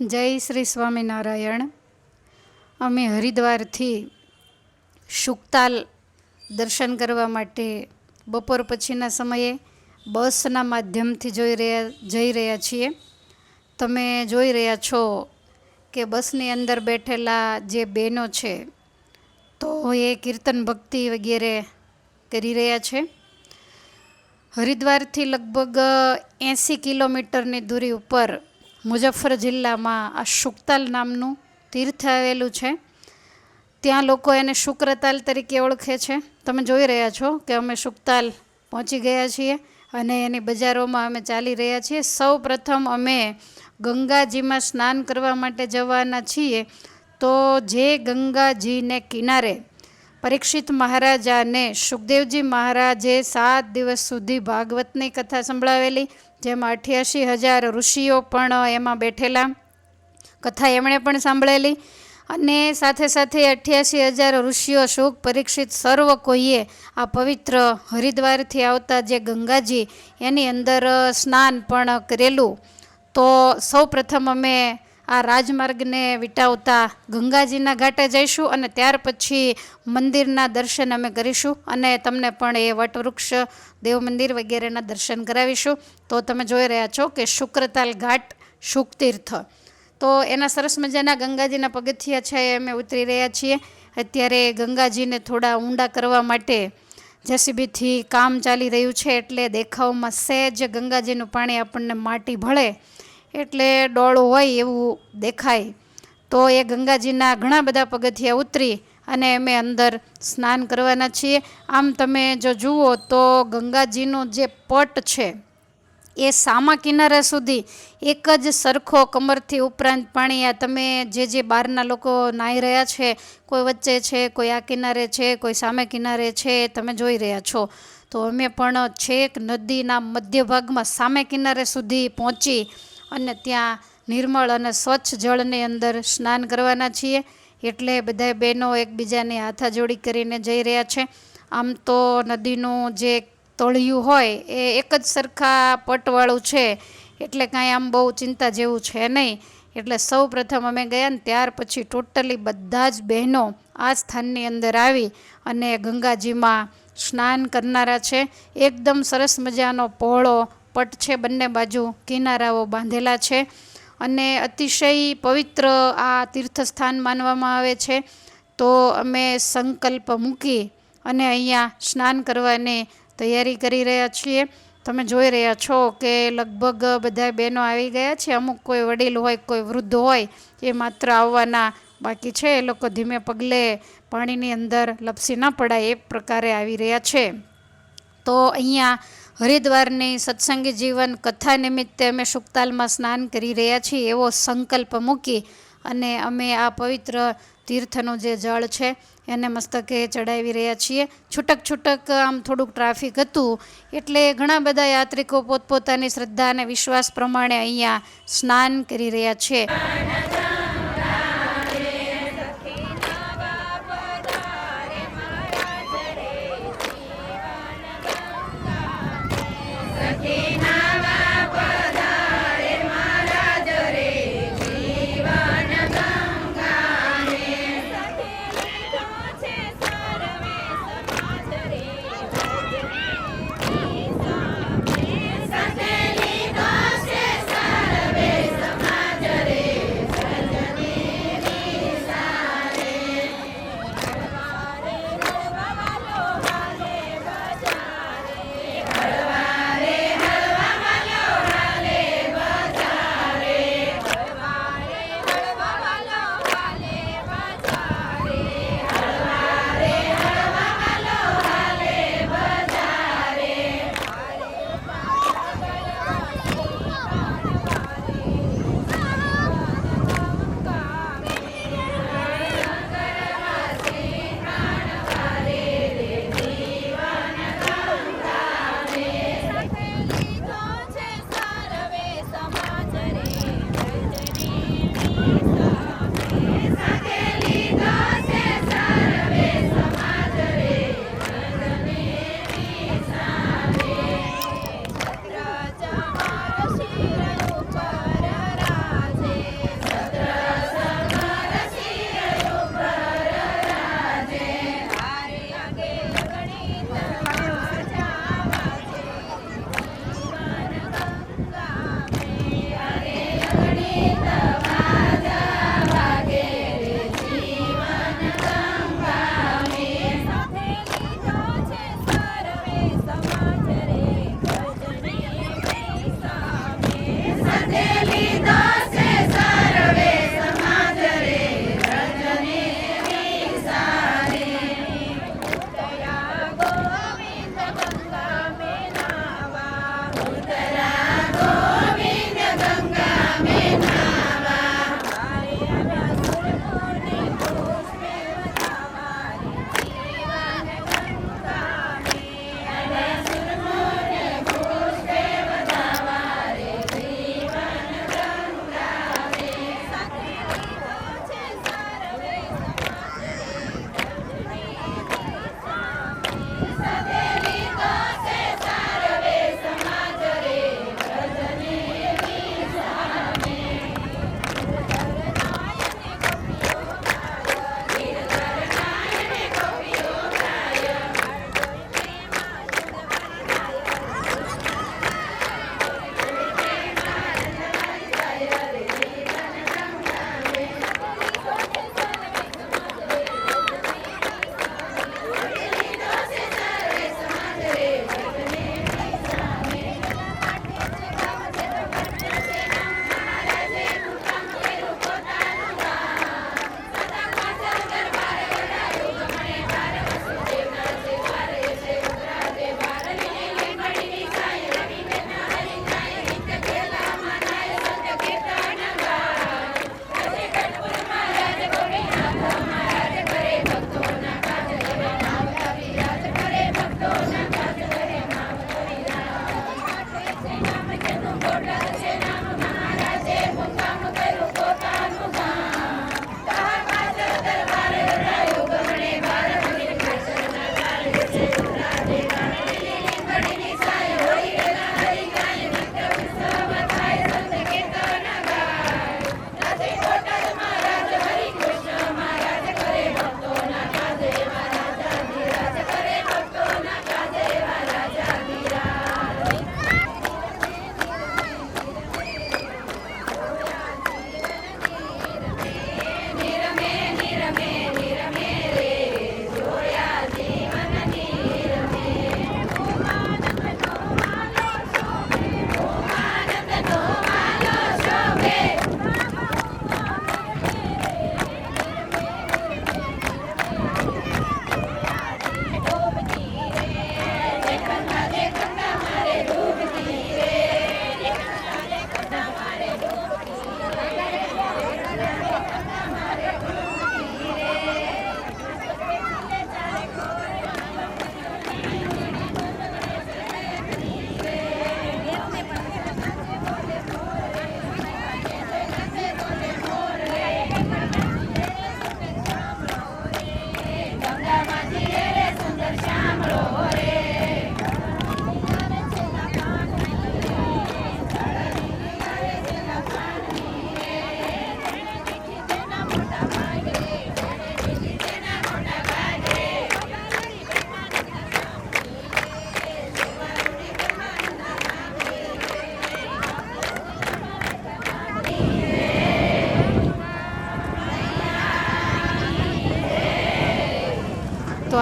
જય શ્રી સ્વામિનારાયણ. અમે હરિદ્વારથી શુકતાલ દર્શન કરવા માટે બપોર પછીના સમયે બસના માધ્યમથી જોઈ રહ્યા, જઈ રહ્યા છીએ. તમે જોઈ રહ્યા છો કે બસની અંદર બેઠેલા જે બહેનો છે, તો એ કીર્તન ભક્તિ વગેરે કરી રહ્યા છે. હરિદ્વારથી લગભગ એંસી કિલોમીટરની દૂરી ઉપર મુઝફ્ફર જિલ્લામાં આ શુકતાલ નામનું તીર્થ આવેલું છે. ત્યાં લોકો એને શુક્રતાલ તરીકે ઓળખે છે. તમે જોઈ રહ્યા છો કે અમે શુકતાલ પહોંચી ગયા છીએ અને એની બજારોમાં અમે ચાલી રહ્યા છીએ. સૌ પ્રથમ અમે ગંગાજીમાં સ્નાન કરવા માટે જવાના છીએ તો જે ગંગાજીને કિનારે પરીક્ષિત મહારાજાને સુખદેવજી મહારાજે સાત દિવસ સુધી ભાગવતની કથા સંભળાવેલી જેમાં અઠ્યાસી હજાર ઋષિઓ પણ એમાં બેઠેલા. કથા એમણે પણ સાંભળેલી. અને સાથે સાથે અઠ્યાસી હજાર ઋષિઓ શોક પરીક્ષિત સર્વ કોઈએ આ પવિત્ર હરિદ્વારથી આવતા જે ગંગાજી એની અંદર સ્નાન પણ કરેલું. તો સૌ પ્રથમ અમે આ રાજમાર્ગને વિટાવતા ગંગાજીના ઘાટે જઈશું અને ત્યાર પછી મંદિરના દર્શન અમે કરીશું અને તમને પણ એ વટવૃક્ષ દેવ મંદિર વગેરેના દર્શન કરાવીશું. તો તમે જોઈ રહ્યા છો કે શુક્રતાલ ઘાટ શુકતીર્થ. તો એના સરસ મજાના ગંગાજીના પગથિયા છે એ અમે ઉતરી રહ્યા છીએ. અત્યારે ગંગાજીને થોડા ઊંડા કરવા માટે જેસીબીથી કામ ચાલી રહ્યું છે એટલે દેખાવમાં સહેજ ગંગાજીનું પાણી આપણને માટી ભળે. એટલે ડોળું હોય એવું દેખાય. તો એ ગંગાજીના ઘણા બધા પગથિયા ઉતરી અને અમે અંદર સ્નાન કરવાના છીએ. આમ તમે જો જુઓ તો ગંગાજીનો જે પટ છે, એ સામા કિનારા સુધી એક જ સરખો કમરથી ઉપરાંત પાણી આ તમે જે જે બહારના લોકો નાહી રહ્યા છે, કોઈ વચ્ચે છે, કોઈ આ કિનારે છે, કોઈ સામે કિનારે છે, તમે જોઈ રહ્યા છો. તો અમે પણ છેક નદીના મધ્ય ભાગમાં સામે કિનારે સુધી પહોંચી અને ત્યાં નિર્મળ અને સ્વચ્છ જળની અંદર સ્નાન કરવાના છીએ. એટલે બધા બહેનો એકબીજાને હાથાજોડી કરીને જઈ રહ્યા છે. આમ તો નદીનું જે તળિયું હોય એ એક જ સરખા પટવાળું છે. એટલે કાંઈ આમ બહુ ચિંતા જેવું છે નહીં. એટલે સૌ પ્રથમ અમે ગયા ને ત્યાર પછી ટોટલી બધા જ બહેનો આ સ્થાનની અંદર આવી અને ગંગાજીમાં સ્નાન કરનારા છે. એકદમ સરસ મજાનો પહોળો પટ છે બંને બાજુ કિનારાઓ બાંધેલા છે અને અતિશય પવિત્ર આ તીર્થસ્થાન માનવામાં આવે છે. તો અમે સંકલ્પ મૂકી અને અહીંયા સ્નાન કરવાની તૈયારી કરી રહ્યા છીએ. તમે જોઈ રહ્યા છો કે લગભગ બધા બહેનો આવી ગયા છે. અમુક કોઈ વડીલ હોય, કોઈ વૃદ્ધ હોય, એ માત્ર આવવાના બાકી છે. એ લોકો ધીમે પગલે પાણીની અંદર લપસી ના પડાય, એ પ્રકારે આવી રહ્યા છે. તો અહીંયા હરિદ્વારની સત્સંગી જીવન કથા નિમિત્તે અમે શુકતાલમાં સ્નાન કરી રહ્યા છીએ એવો સંકલ્પ મૂકી અને અમે આ પવિત્ર તીર્થનું જે જળ છે એને મસ્તકે ચડાવી રહ્યા છીએ. છૂટક છૂટક આમ થોડુંક ટ્રાફિક હતું એટલે ઘણા બધા યાત્રિકો પોતપોતાની શ્રદ્ધા અને વિશ્વાસ પ્રમાણે અહીંયા સ્નાન કરી રહ્યા છે.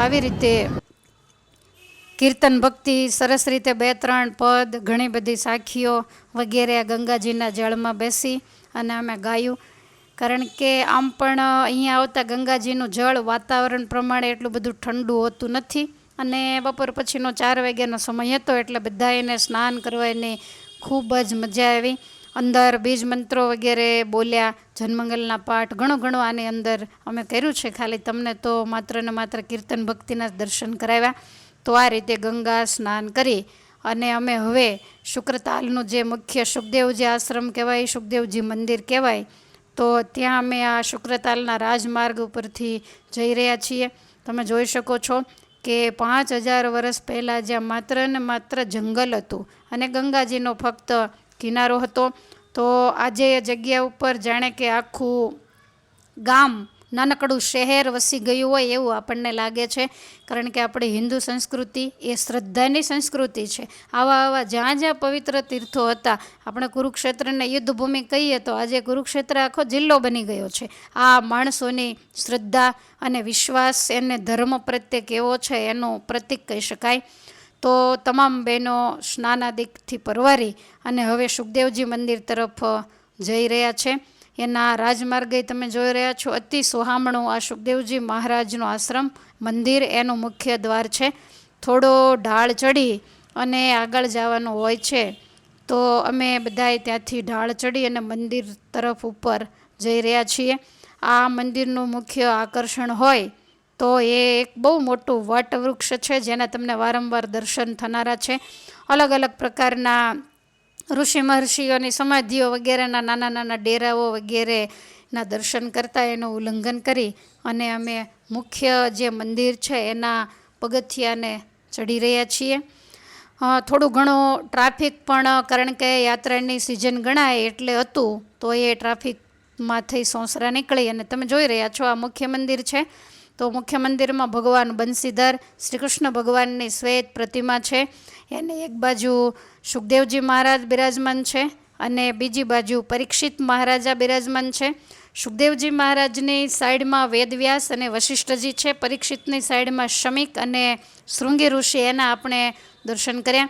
આવી રીતે કીર્તન ભક્તિ, સરસ રીતે બે ત્રણ પદ, ઘણી બધી સાખીઓ વગેરે ગંગાજીના જળમાં બેસી અને અમે ગાયું. કારણ કે આમ પણ અહીંયા આવતા ગંગાજીનું જળ વાતાવરણ પ્રમાણે એટલું બધું ઠંડુ હોતું નથી અને બપોર પછીનો ચાર વાગ્યાનો સમય હતો એટલે બધા એને સ્નાન કરવાની ખૂબ જ મજા આવી. અંદર બીજ મંત્રો વગેરે બોલ્યા, જન્મંગલના પાઠ, ઘણું ઘણું આની અંદર અમે કર્યું છે. ખાલી તમને તો માત્ર ને માત્ર કીર્તન ભક્તિના દર્શન કરાવ્યા. તો આ રીતે ગંગા સ્નાન કરી અને અમે હવે શુક્રતાલનું જે મુખ્ય સુખદેવજી આશ્રમ કહેવાય, સુખદેવજી મંદિર કહેવાય, તો ત્યાં અમે આ શુક્રતાલના રાજમાર્ગ ઉપરથી જઈ રહ્યા છીએ. તમે જોઈ શકો છો કે પાંચ હજાર વર્ષ પહેલાં જ્યાં માત્ર ને માત્ર જંગલ હતું અને ગંગાજીનો ફક્ત કિનારો હતો, તો આજે એ જગ્યા ઉપર જાણે કે આખું ગામ, નાનકડું શહેર વસી ગયું હોય એવું આપણને લાગે છે. કારણ કે આપણી હિન્દુ સંસ્કૃતિ એ શ્રદ્ધાની સંસ્કૃતિ છે. આવા આવા જ્યાં જ્યાં પવિત્ર તીર્થો હતા, આપણે કુરુક્ષેત્રને યુદ્ધભૂમિ કહીએ તો આજે કુરુક્ષેત્ર આખો જિલ્લો બની ગયો છે. આ માણસોની શ્રદ્ધા અને વિશ્વાસ એને ધર્મ પ્રત્યે કેવો છે એનું પ્રતીક કહી શકાય. તો તમામ બહેનો સ્નાનાદિકથી પરવારી અને હવે સુખદેવજી મંદિર તરફ જઈ રહ્યા છે. એના રાજમાર્ગે તમે જોઈ રહ્યા છો, અતિ સોહામણું આ સુખદેવજી મહારાજનો આશ્રમ, મંદિર, એનું મુખ્ય દ્વાર છે. થોડો ઢાળ ચડી અને આગળ જવાનું હોય છે. તો અમે બધાએ ત્યાંથી ઢાળ ચડી અને મંદિર તરફ ઉપર જઈ રહ્યા છીએ. આ મંદિરનું મુખ્ય આકર્ષણ હોય તો એ એક બહુ મોટું વટવૃક્ષ છે જેના તમને વારંવાર દર્શન થનારા છે. અલગ અલગ પ્રકારના ઋષિ મહર્ષિઓની સમાધિઓ વગેરેના નાના નાના ડેરાઓ વગેરેના દર્શન કરતાં એનું ઉલ્લંઘન કરી અને અમે મુખ્ય જે મંદિર છે એના પગથિયાને ચડી રહ્યા છીએ. થોડું ઘણું ટ્રાફિક પણ, કારણ કે યાત્રાની સિઝન ગણાય એટલે હતું, તો એ ટ્રાફિકમાંથી સોંસરા નીકળી અને તમે જોઈ રહ્યા છો આ મુખ્ય મંદિર છે. તો મુખ્ય મંદિરમાં ભગવાન બંસીધર શ્રી કૃષ્ણ ભગવાનની શ્વેત પ્રતિમા છે. એની એક બાજુ સુખદેવજી મહારાજ બિરાજમાન છે અને બીજી બાજુ પરીક્ષિત મહારાજા બિરાજમાન છે. સુખદેવજી મહારાજની સાઈડમાં વેદવ્યાસ અને વશિષ્ઠજી છે. પરીક્ષિતની સાઈડમાં શમિક અને શૃંગી ઋષિ એના આપણે દર્શન કર્યા.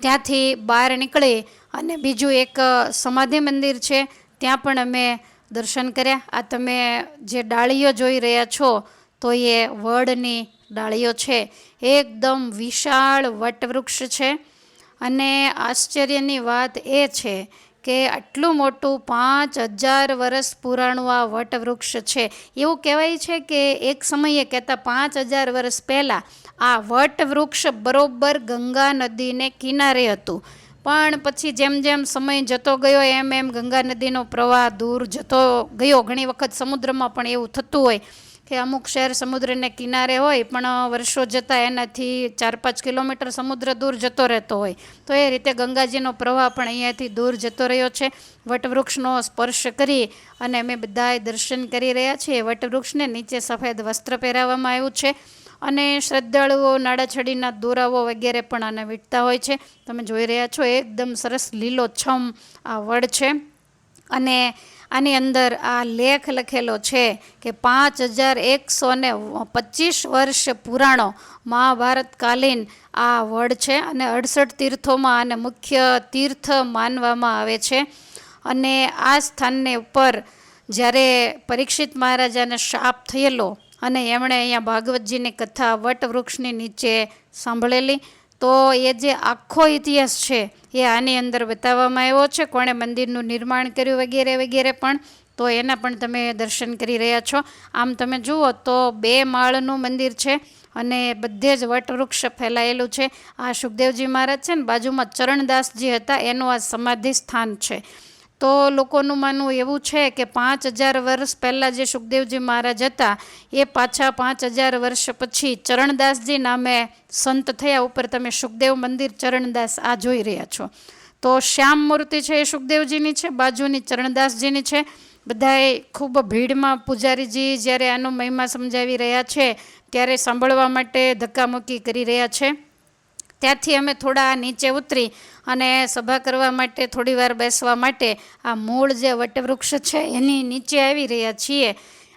ત્યાંથી બહાર નીકળી અને બીજું એક સમાધિ મંદિર છે. ત્યાં પણ અમે દર્શન કર્યા. આ તમે જે ડાળીઓ જોઈ રહ્યા છો, તો એ વડની ડાળીઓ છે. એકદમ વિશાળ વટવૃક્ષ છે. અને આશ્ચર્યની વાત એ છે કે આટલું મોટું પાંચ હજાર વર્ષ પુરાણું આ વટવૃક્ષ છે. એવું કહેવાય છે કે એક સમયે કહેતા પાંચ હજાર વર્ષ પહેલાં આ વટવૃક્ષ બરોબર ગંગા નદીને કિનારે હતું. પણ પછી જેમ જેમ સમય જતો ગયો, એમ એમ ગંગા નદીનો પ્રવાહ દૂર જતો ગયો. ઘણી વખત સમુદ્રમાં પણ એવું થતું હોય કે અમુક શહેર સમુદ્રને કિનારે હોય, પણ વર્ષો જતાં એનાથી ચાર પાંચ કિલોમીટર સમુદ્ર દૂર જતો રહેતો હોય. તો એ રીતે ગંગાજીનો પ્રવાહ પણ અહીંયાથી દૂર જતો રહ્યો છે. વટવૃક્ષનો સ્પર્શ કરી અને અમે બધાએ દર્શન કરી રહ્યા છીએ. વટવૃક્ષને નીચે સફેદ વસ્ત્ર પહેરાવવામાં આવ્યું છે. અને શ્રદ્ધાળુઓ, નાડાછડીના દોરાઓ વગેરે પણ આને વીટતા હોય છે. તમે જોઈ રહ્યા છો, એકદમ સરસ લીલોછમ આ વડ છે. અને આની અંદર આ લેખ લખેલો છે કે પાંચ હજાર એકસો ને પચીસ વર્ષ પુરાણો મહાભારતકાલીન આ વડ છે અને અડસઠ તીર્થોમાં આને મુખ્ય તીર્થ માનવામાં આવે છે. અને આ સ્થાનને ઉપર જ્યારે પરીક્ષિત મહારાજાને શાપ થયેલો અને એમણે અહીંયા ભાગવતજીની કથા વટવૃક્ષની નીચે સાંભળેલી. તો એ જે આખો ઇતિહાસ છે, એ આની અંદર બતાવવામાં આવ્યો છે. કોણે મંદિરનું નિર્માણ કર્યું વગેરે વગેરે પણ. તો એના પણ તમે દર્શન કરી રહ્યા છો. આમ તમે જુઓ તો બે માળનું મંદિર છે અને બધે જ વટવૃક્ષ ફેલાયેલું છે. આ સુખદેવજી મહારાજ છે ને, બાજુમાં ચરણદાસજી હતા. એનું આ સમાધિ સ્થાન છે. તો લોકોનું માનવું એવું છે કે પાંચ હજાર વર્ષ પહેલાં જે સુખદેવજી મહારાજ હતા, એ પાછા પાંચ હજાર વર્ષ પછી ચરણદાસજી નામે સંત થયા ઉપર તમે સુખદેવ મંદિર ચરણદાસ આ જોઈ રહ્યા છો. તો શ્યામ મૂર્તિ છે એ સુખદેવજીની છે, બાજુની ચરણદાસજીની છે. બધાએ ખૂબ ભીડમાં પૂજારીજી જ્યારે આનો મહિમા સમજાવી રહ્યા છે, ત્યારે સાંભળવા માટે ધક્કામુક્કી કરી રહ્યા છે. ત્યાંથી અમે થોડા નીચે ઉતરી અને સભા કરવા માટે થોડી વાર બેસવા માટે આ મૂળ જે વટવૃક્ષ છે એની નીચે આવી રહ્યા છીએ.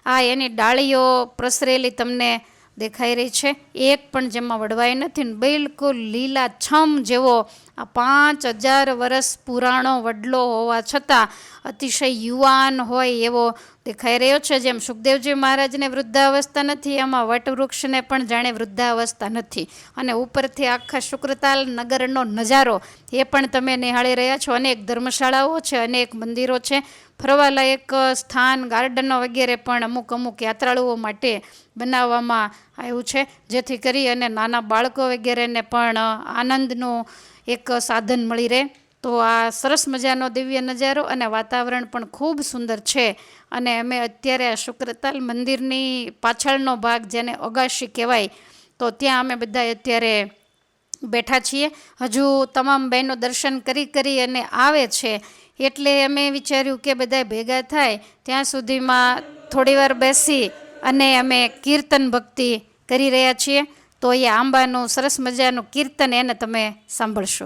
આ એની ડાળીઓ પ્રસરેલી તમને દેખાઈ રહી છે. એક પણ જેમાં વડવાઈ નથી બિલકુલ લીલા છમ જેવો આ પાંચ હજાર વર્ષ પુરાણો વડલો હોવા છતાં અતિશય યુવાન હોય એવો દેખાઈ રહ્યો છે. જેમ સુખદેવજી મહારાજને વૃદ્ધાવસ્થા નથી, એમાં વટવૃક્ષને પણ જાણે વૃદ્ધાવસ્થા નથી. અને ઉપરથી આખા શુક્રતાલ નગરનો નજારો, એ પણ તમે નિહાળી રહ્યા છો. અનેક ધર્મશાળાઓ છે, અનેક મંદિરો છે. ફરવાલાયક સ્થાન, ગાર્ડનો વગેરે પણ અમુક અમુક યાત્રાળુઓ માટે બનાવવામાં આવ્યું છે. જેથી કરી અને નાના બાળકો વગેરેને પણ આનંદનું એક સાધન મળી રહે. તો આ સરસ મજાનો દિવ્ય નજારો અને વાતાવરણ પણ ખૂબ સુંદર છે. અને અમે અત્યારે આ શુક્રતાલ મંદિરની પાછળનો ભાગ જેને અગાશી કહેવાય, તો ત્યાં અમે બધા અત્યારે બેઠા છીએ. હજુ તમામ બહેનો દર્શન કરી કરી અને આવે છે. એટલે અમે વિચાર્યું કે બધા ભેગા થાય, ત્યાં સુધીમાં થોડીવાર બેસી અને અમે કીર્તન ભક્તિ કરી રહ્યા છીએ. તો એ આંબાનું સરસ મજાનું કીર્તન એને તમે સાંભળશો.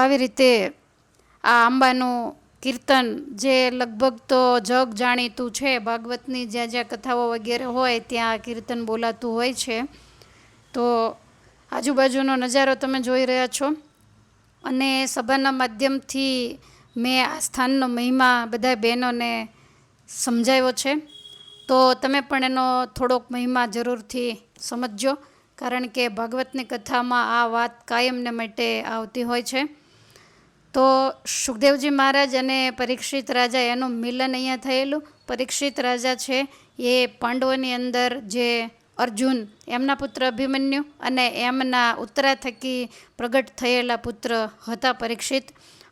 આવી રીતે આ આંબાનું કીર્તન જે લગભગ તો જગ જાણીતું છે, ભાગવતની જ્યાં જ્યાં કથાઓ વગેરે હોય ત્યાં કીર્તન બોલાતું હોય છે. તો આજુબાજુનો નજારો તમે જોઈ રહ્યા છો અને સભાના માધ્યમથી મેં આ સ્થાનનો મહિમા બધા બહેનોને સમજાવ્યો છે. તો તમે પણ એનો થોડોક મહિમા જરૂરથી સમજજો, કારણ કે ભાગવતની કથામાં આ વાત કાયમને માટે આવતી હોય છે. તો સુખદેવજી મહારાજ અને પરીક્ષિત રાજા એનું મિલન અહીંયા થયેલું. પરીક્ષિત રાજા છે એ પાંડવોની અંદર જે અર્જુન એમના પુત્ર અભિમન્યુ અને એમના ઉત્તરા થકી પ્રગટ થયેલા પુત્ર હતા પરીક્ષિત.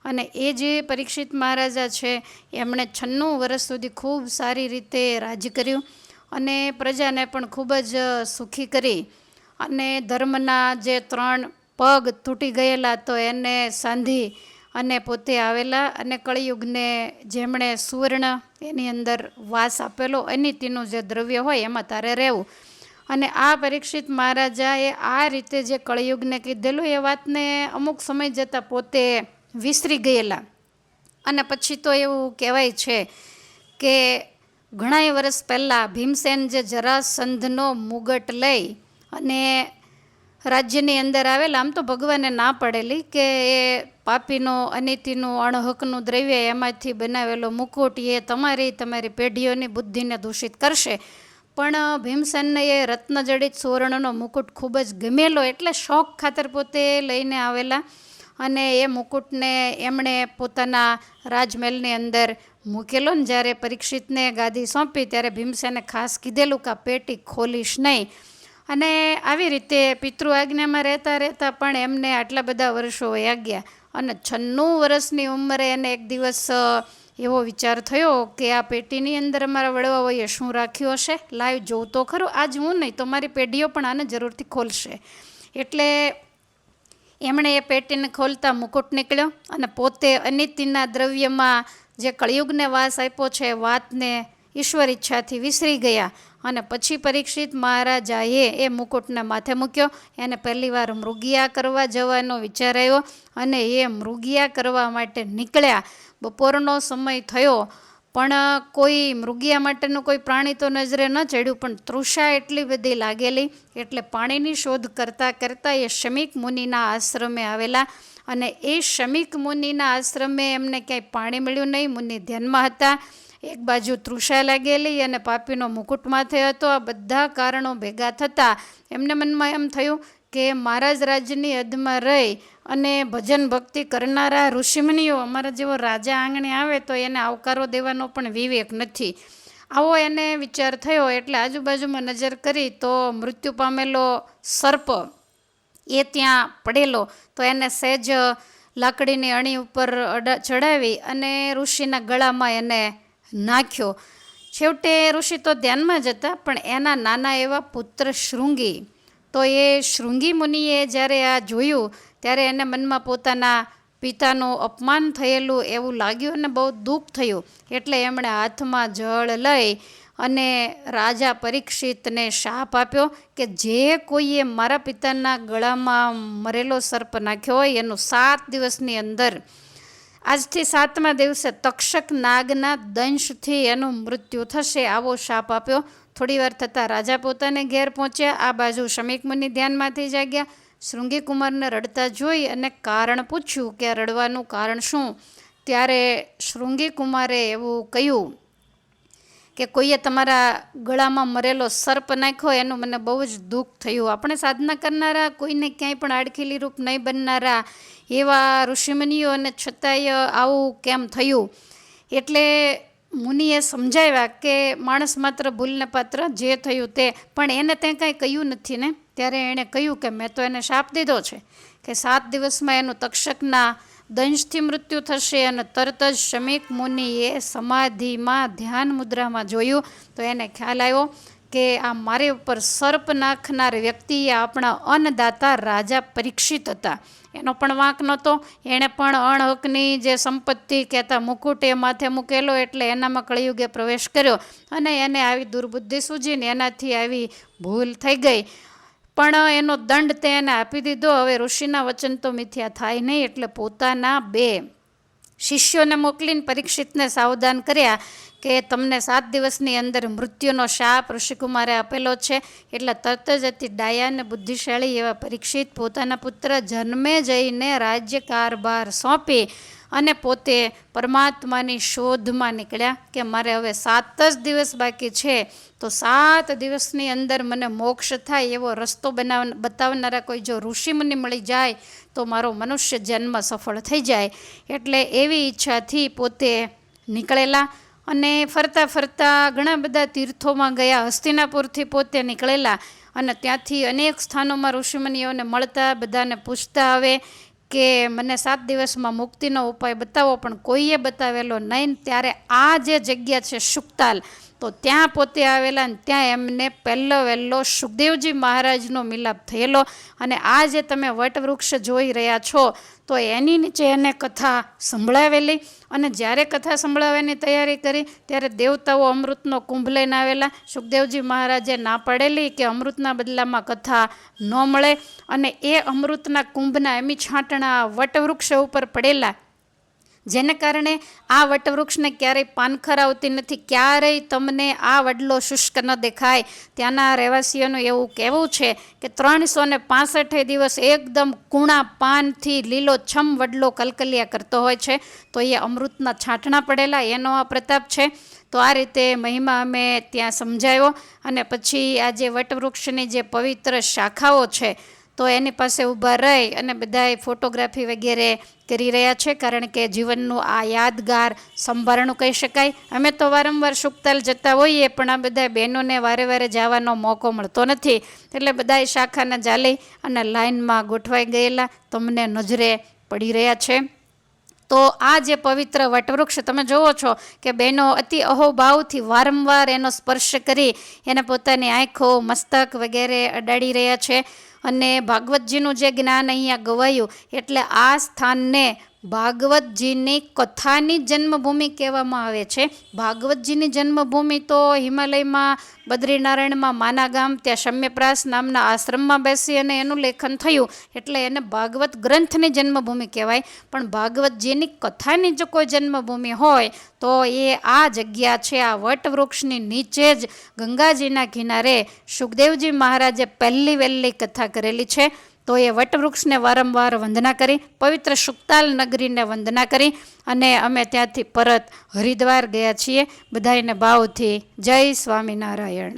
અને એ જે પરીક્ષિત મહારાજા છે એમણે છન્નું વર્ષ સુધી ખૂબ સારી રીતે રાજ કર્યું અને પ્રજાને પણ ખૂબ જ સુખી કરી. અને ધર્મના જે ત્રણ પગ તૂટી ગયેલા તો એને સાંધી અને પોતે આવેલા અને કળિયુગને જેમણે સુવર્ણ એની અંદર વાસ આપેલો અનિતિનું જે દ્રવ્ય હોય એમાં તારે રહેવું. અને આ પરીક્ષિત મહારાજાએ આ રીતે જે કળિયુગને કીધેલું, એ વાતને અમુક સમય જતાં પોતે વિસરી ગયેલા. અને પછી તો એવું કહેવાય છે કે ઘણાય વર્ષ પહેલાં ભીમસેન જે જરાસંધનો મુગટ લઈ અને રાજ્યની અંદર આવેલા, આમ તો ભગવાને ના પડેલી કે એ પાપીનો, અનીતિનું, અણહકનું દ્રવ્ય એમાંથી બનાવેલો મુકુટ, એ તમારી તમારી પેઢીઓની બુદ્ધિને દૂષિત કરશે. પણ ભીમસેનને એ રત્નજડિત સુવર્ણનો મુકુટ ખૂબ જ ગમેલો એટલે શોખ ખાતર પોતે લઈને આવેલા અને એ મુકુટને એમણે પોતાના રાજમહેલની અંદર મૂકેલો ને જ્યારે પરીક્ષિતને ગાદી સોંપી ત્યારે ભીમસેને ખાસ કીધેલું કે પેટી ખોલીશ નહીં. અને આવી રીતે પિતૃ આજ્ઞામાં રહેતા રહેતા પણ એમને આટલા બધા વર્ષો વયા ગયા. અને છન્નું વર્ષની ઉંમરે એને એક દિવસ એવો વિચાર થયો કે આ પેટીની અંદર અમારા વડવાઓએ શું રાખ્યું હશે? લાઈવ જોઉં તો ખરું. આજ હું નહીં, તો મારી પેઢીઓ પણ આને જરૂરથી ખોલશે. એટલે એમણે એ પેટીને ખોલતા મુકુટ નીકળ્યો અને પોતે અનિતિના દ્રવ્યમાં જે કળિયુગને વાસ આપ્યો છે વાતને ઈશ્વર ઈચ્છાથી વિસરી ગયા અને પછી પરીક્ષિત મહારાજાએ એ મુકુટને માથે મૂક્યો. એને પહેલીવાર મૃગિયા કરવા જવાનો વિચાર આવ્યો અને એ મૃગિયા કરવા માટે નીકળ્યા. બપોરનો સમય થયો, પણ કોઈ મૃગિયા માટેનું કોઈ પ્રાણી તો નજરે ન ચડ્યું, પણ તૃષા એટલી બધી લાગેલી એટલે પાણીની શોધ કરતાં કરતાં એ શમિક મુનિના આશ્રમે આવેલા અને એ શમિક મુનિના આશ્રમે એમને ક્યાંય પાણી મળ્યું નહીં. મુનિ ધ્યાનમાં હતા. એક બાજુ તૃષા લાગેલી અને પાપીનો મુકુટ માથે હતો. આ બધા કારણો ભેગા થતાં એમને મનમાં એમ થયું કે મહારાજ રાજની હદમાં રહી અને ભજન ભક્તિ કરનારા ઋષિમુનિઓ અમારા જેવો રાજા આંગણે આવે તો એને આવકારો દેવાનો પણ વિવેક નથી. આવો એને વિચાર થયો એટલે આજુબાજુમાં નજર કરી તો મૃત્યુ પામેલો સર્પ એ ત્યાં પડેલો. તો એને સહેજ લાકડીની અણી ઉપર અડા ચડાવી અને ઋષિના ગળામાં એને નાખ્યો. છેવટે ઋષિ તો ધ્યાનમાં જ હતા, પણ એના નાના એવા પુત્ર શૃંગી. તો એ શૃંગી મુનિએ જ્યારે આ જોયું, ત્યારે એને મનમાં પોતાના પિતાનું અપમાન થયેલું એવું લાગ્યું અને બહુ દુઃખ થયું. એટલે એમણે હાથમાં જળ લઈ અને રાજા પરીક્ષિતને શાપ આપ્યો કે જે કોઈએ મારા પિતાના ગળામાં મરેલો સર્પ નાખ્યો હોય, એનું સાત દિવસની અંદર આજથી સાતમા દિવસે તક્ષક નાગના દંશથી એનું મૃત્યુ થશે. આવો શાપ આપ્યો. થોડી વાર થતાં રાજા પોતાને ઘેર પહોંચ્યા. આ બાજુ શમીક મુનિ ધ્યાનમાંથી જાગ્યા. શૃંગી કુમારને રડતા જોઈ અને કારણ પૂછ્યું કે રડવાનું કારણ શું? ત્યારે શૃંગી કુમારે એવું કહ્યું કે કોઈએ તમારા ગળામાં મરેલો સર્પ નાખ્યો, એનું મને બહુ જ દુઃખ થયું. આપણે સાધના કરનારા કોઈને ક્યાંય પણ આડખીલી રૂપ નહીં બનનારા એવા ઋષિમુનિઓ અને છતાંય આવું કેમ થયું? એટલે મુનિએ સમજાવ્યા કે માણસ માત્ર ભૂલને પાત્ર જે થયું તે, પણ એને તે કાંઈ કહ્યું નથી ને? ત્યારે એણે કહ્યું કે મેં તો એને શાપ દીધો છે, કે સાત દિવસમાં એનું તક્ષકના દંશથી મૃત્યુ થશે અને તરત જ શમીક મુનિએ સમાધિમાં ધ્યાન મુદ્રામાં જોયું, તો એને ખ્યાલ આવ્યો કે આ મારી ઉપર સર્પ નાખનાર વ્યક્તિ એ આપણા અન્નદાતા રાજા પરીક્ષિત હતા. એનો પણ વાંક નહોતો. એણે પણ અણહકની જે સંપત્તિ કહેતા મુકુટ એ માથે મૂકેલો એટલે એનામાં કળિયુગે પ્રવેશ કર્યો અને એને આવી દુર્બુદ્ધિ સૂજીને એનાથી આવી ભૂલ થઈ ગઈ. પણ એનો દંડ તે એને આપી દીધો. હવે ઋષિના વચન તો મિથ્યા થાય નહીં એટલે પોતાના બે શિષ્યોને મોકલીને પરીક્ષિતને સાવધાન કર્યા. કે તમને સાત દિવસની અંદર મૃત્યુનો શાપ ઋષિકુમારે આપેલો છે, એટલે તરત જ અતિ ડાયા અને બુદ્ધિશાળી એવા પરીક્ષિત પોતાના પુત્ર જન્મે જઈને રાજ્ય કારભાર સોંપી અને પોતે પરમાત્માની શોધમાં નીકળ્યા કે મારે હવે સાત જ દિવસ બાકી છે, તો સાત દિવસની અંદર મને મોક્ષ થાય એવો રસ્તો બનાવ, બતાવનારા કોઈ જો ઋષિમુનિ મળી જાય, તો મારો મનુષ્ય જન્મ સફળ થઈ જાય. એટલે એવી ઈચ્છાથી પોતે નીકળેલા અને ફરતા ફરતા ઘણા બધા તીર્થોમાં ગયા, હસ્તિનાપુરથી પોતે નીકળેલા અને ત્યાંથી અનેક સ્થાનોમાં ઋષિમુનિઓને મળતા, બધાને પૂછતા આવે કે મને સાત દિવસમાં મુક્તિનો ઉપાય બતાવો, પણ કોઈએ બતાવેલો નહીં. ત્યારે આ જે જગ્યા છે શુક્તાલ, તો ત્યાં પોતે આવેલા અને ત્યાં એમને પહેલો વહેલો સુખદેવજી મહારાજનો મિલાપ થયેલો. અને આ જે તમે વટવૃક્ષ જોઈ રહ્યા છો તો એની નીચે એને કથા સંભળાવેલી અને જ્યારે કથા સંભળાવવાની તૈયારી કરી, ત્યારે દેવતાઓ અમૃતનો કુંભ લઈને આવેલા. સુખદેવજી મહારાજે ના પાડેલી કે અમૃતના બદલામાં કથા ન મળે અને એ અમૃતના કુંભના એમી છાંટણા વટવૃક્ષ ઉપર પડેલા. જેને કારણે આ વટવૃક્ષને ક્યારેય પાનખર આવતી નથી, ક્યારેય તમને આ વડલો શુષ્ક ન દેખાય. ત્યાંના રહેવાસીઓનું એવું કહેવું છે કે ત્રણસો ને દિવસ એકદમ કૂણા પાનથી લીલો છમ વડલો કલકલિયા કરતો હોય છે. તો એ અમૃતના છાંટણા પડેલા, એનો આ પ્રતાપ છે. તો આ રીતે મહિમા અમે ત્યાં સમજાયો. અને પછી આ જે વટવૃક્ષની જે પવિત્ર શાખાઓ છે તો એની પાસે ઊભા રહી અને બધાએ ફોટોગ્રાફી વગેરે કરી રહ્યા છે, કારણ કે જીવનનું આ યાદગાર સંભારણું કહી શકાય. અમે તો વારંવાર સુકતાલ જતા હોઈએ, પણ આ બધા બહેનોને વારે વારે જવાનો મોકો મળતો નથી. એટલે બધાએ શાખાને જાલી અને લાઇનમાં ગોઠવાઈ ગયેલા તમને નજરે પડી રહ્યા છે. તો આ જે પવિત્ર વટવૃક્ષ તમે જુઓ છો કે બહેનો અતિ અહોભાવથી વારંવાર એનો સ્પર્શ કરી, એને પોતાની આંખો, મસ્તક વગેરે અડાડી રહ્યા છે. અને ભાગવતજીનું જે જ્ઞાન અહીંયા ગવાયું એટલે આ સ્થાનને ભાગવતજીની કથાની જન્મભૂમિ કહેવામાં આવે છે. ભાગવતજીની જન્મભૂમિ તો હિમાલયમાં બદ્રીનારાયણમાં માના ગામ ત્યાં શમ્યપ્રાસ નામના આશ્રમમાં બેસી અને એનું લેખન થયું. એટલે એને ભાગવત ગ્રંથની જન્મભૂમિ કહેવાય. પણ ભાગવતજીની કથાની જો કોઈ જન્મભૂમિ હોય, તો એ આ જગ્યા છે, આ વટવૃક્ષની નીચે જ ગંગાજીના કિનારે સુખદેવજી મહારાજે પહેલી વહેલી કથા કરેલી છે. તો એ વટવૃક્ષને વારંવાર વંદના કરી, પવિત્ર શુક્તાલ નગરીને વંદના કરી અને અમે ત્યાંથી પરત હરિદ્વાર ગયા છીએ. બધાને ભાવથી જય સ્વામિનારાયણ.